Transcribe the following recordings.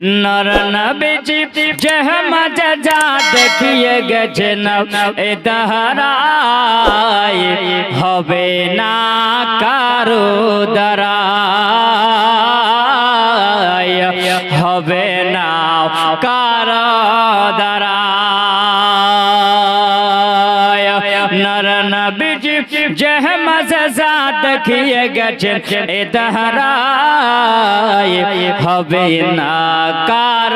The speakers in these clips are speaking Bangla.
নর যা দেখিয়ে এ হবে না কারও দারায় হবে না কারও দারায় গেছেন এ দাহারায় হবে না কার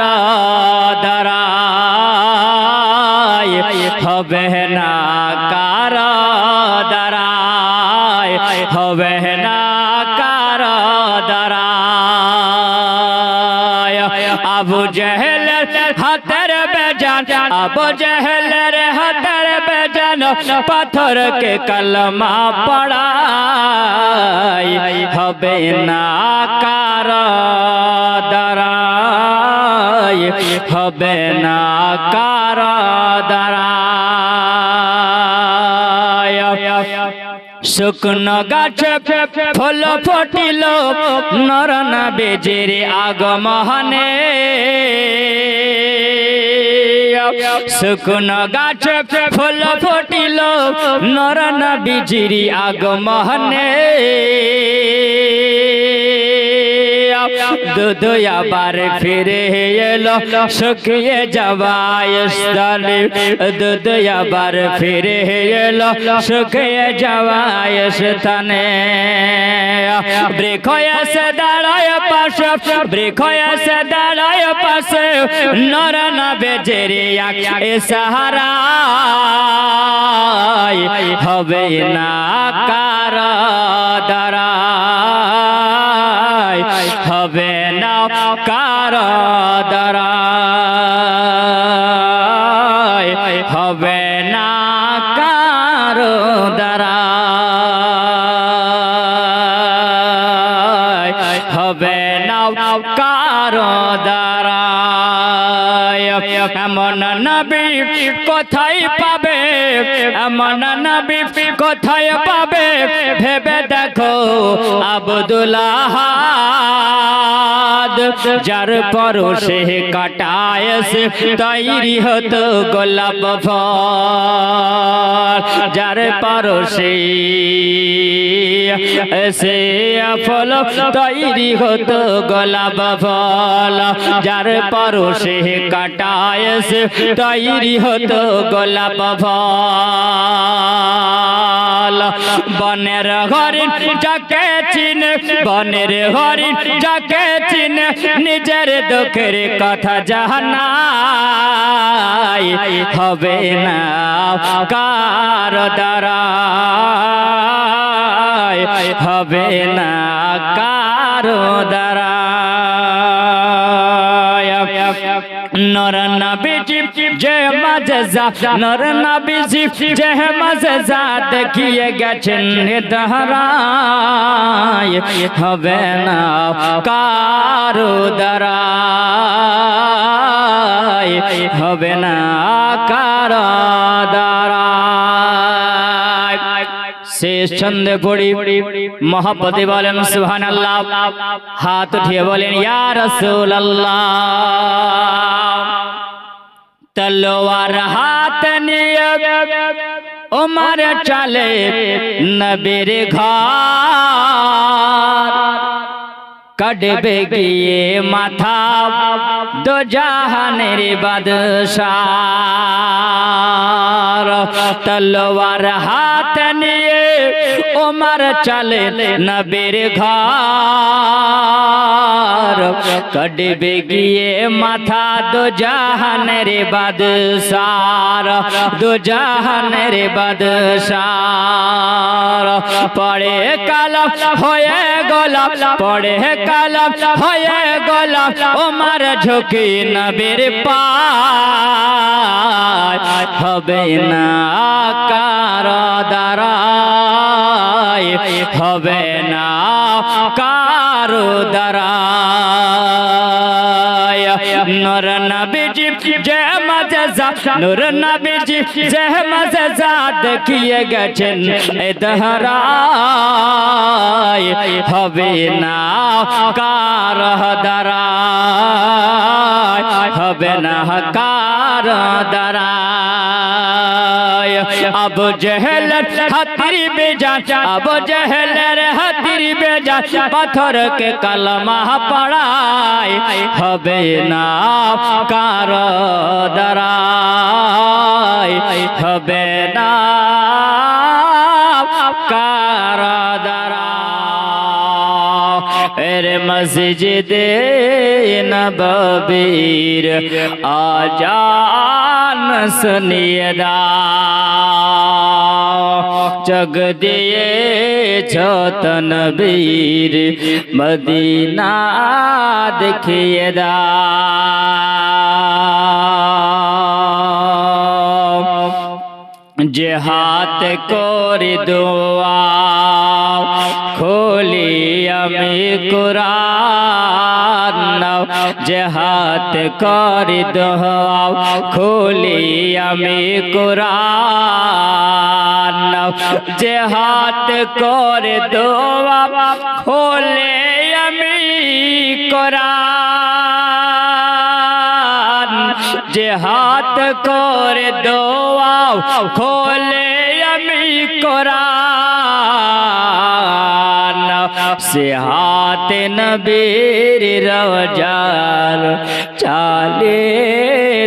দারায় হবে না কার পাথরকে কলমা পড়াই হবে না কার দারায় হবে না কার দারায় শুকনো গাছে ফুল ফুটিল নরন বেজের আগমহনে শুকনো গাছে ফুল ফুটিল নরন বিজিরি আগমহনে দুধ আবার ফিরে এলো শুকিয়ে যাওয়ায় স্থলে দুধ আবার ফিরে এলো শুকিয়ে যাওয়ায় স্থানে বৃক্ষ এসে দাঁড়ায় পাশে, বৃক্ষ এসে দাঁড়ায় পাশে, নর না বেজেরে এ সাহারা হবে না কার দাঁড়ায় হবে না কার দাঁড়ায় হবে না কার দাঁড়ায় হবে না কার দাঁড়ায় এমন নবী কোথায় পাবে? এমন নবী কোথায় পাবে? ভেবে দেখো আবদুল্লাহ যার কাটায় সে তৈরি হতো গোলাপ ফল। যার পরশে সে ফল তৈরি হতো গোলাপ ফল। যার কাটায় সে তৈরি হতো গোলাপ ফল। বনের হরিণ যাকে চিনে, বনের হরিণ যাকে চিনে, নিজের দুঃখের কথা জাহানাই হবে না। কার দ্বারায় হবে না, কার দ্বারায় নর নবীজি যে মাজা নর নবীজি যে মাজা দেখিয়ে গেছেন দহরায় হবে না কারও দারায় হবে না কারও দারায় শেষ ছন্দে পড়ি, মহাপতি বলেন সুহান আল্লাহ হাত উঠিয়ে বলেন, ইয়া রাসূলুল্লাহ। তলোয়ার হাত নিয়ে ওমর চলে নবীর ঘর। কাটবে গিয়ে মাথা দো জাহানের বাদশার। তলোয়ার হাত নিয়ে ওমর চলে নবীর ঘর। কাটবে গিয়ে মাথা দো জাহানের বাদশার দো জাহানের বাদশার। পড়ে কালাম হয়ে গোলাপ পড়ে কালাম হয়ে গোলাপ ওমর ঝুঁকি নবীর পায়। হবে না কার দারায় হবে না, কার দারায় নর নবীজি যে মজা নূর নবীজি যে মজা দেখিয়ে গেছেন দহরায় হবে না, কার দারায় হবে না, কার দাঁড়ায় আব জেহেলের হাতির বেজান আব জেহেলের হাতির বেজান পাথরকে কালমা পড়ায় হবে না কার দাঁড়ায় হবে না এর মসজিদে নববীর আজান শুনিয়ে জগ দিয়ে ছোতন বীর মদিনা দেখিয়ে দাও যে হাত করে দোয়া খোলি আমি কোরআন নাও, যে হাত করে দোয়া খোলি আমি কোরআন নাও, যে হাত করে দোয়া খোলে আমি কোরআন যে হাত করে খোলে আমি কোরআন সে হাত নবীর রোজার চালে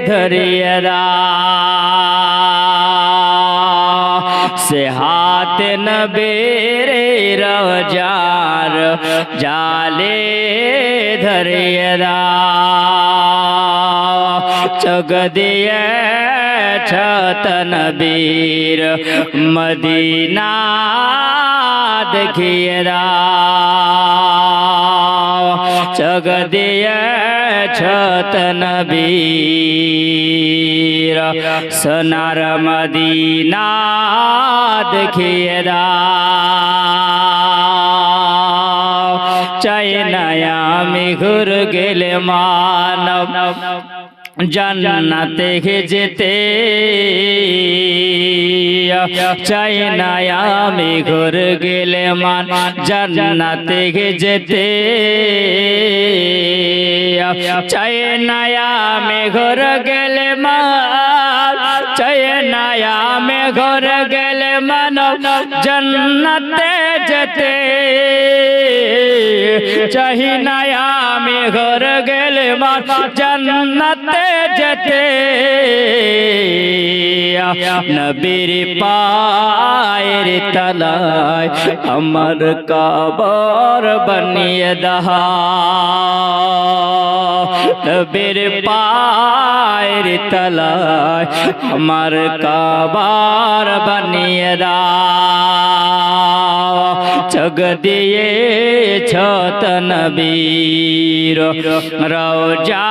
ধরিয়ে সে হাত নবীর রোজার জালে ধরিয়ে চগ দিয়ে ছতন বীর মদিনা দেখিয়ে চগ দিয়ে ছতন বীর সোনার মদিনা দেখিয়ে চাই নয়ামি ঘুর গেলে মানব জান্নাতে যেতে। চাই না আমি ঘর গেলে মান জান্নাতে যেতে। চাই না আমি ঘর গেলে মান, চাই না ঘর গেলে মান জান্নাতে যেতে চাহি না আমি ঘর গেলে মান জান্নাতে যেতে নবীর পায়ের তলায় আমার কাবর বনিয়ে দহা নবীর পায়ের তলায় আমার কাবার বানিয়ে রা চগ দিয়ে ছত নবীর রওজা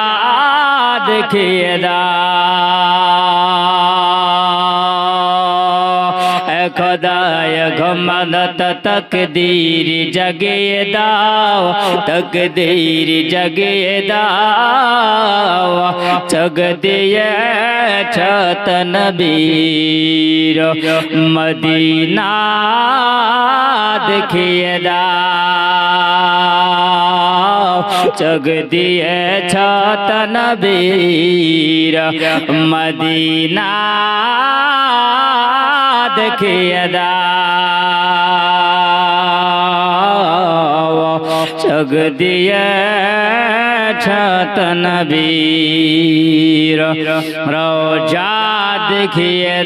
দেখিয়ে দা খদায় ঘমনত তকদীর জগিয়ে দাও, তকদীর জগিয়ে দাও। চগ দিয়ে ছত নবীর মদিনা দেখিয়ে দাও। চগ দিয়ে ছত নবীর মদিনা দেখিয়ে দাও। চগ দিয়ে ছত নবীর রোজা দেখিয়ে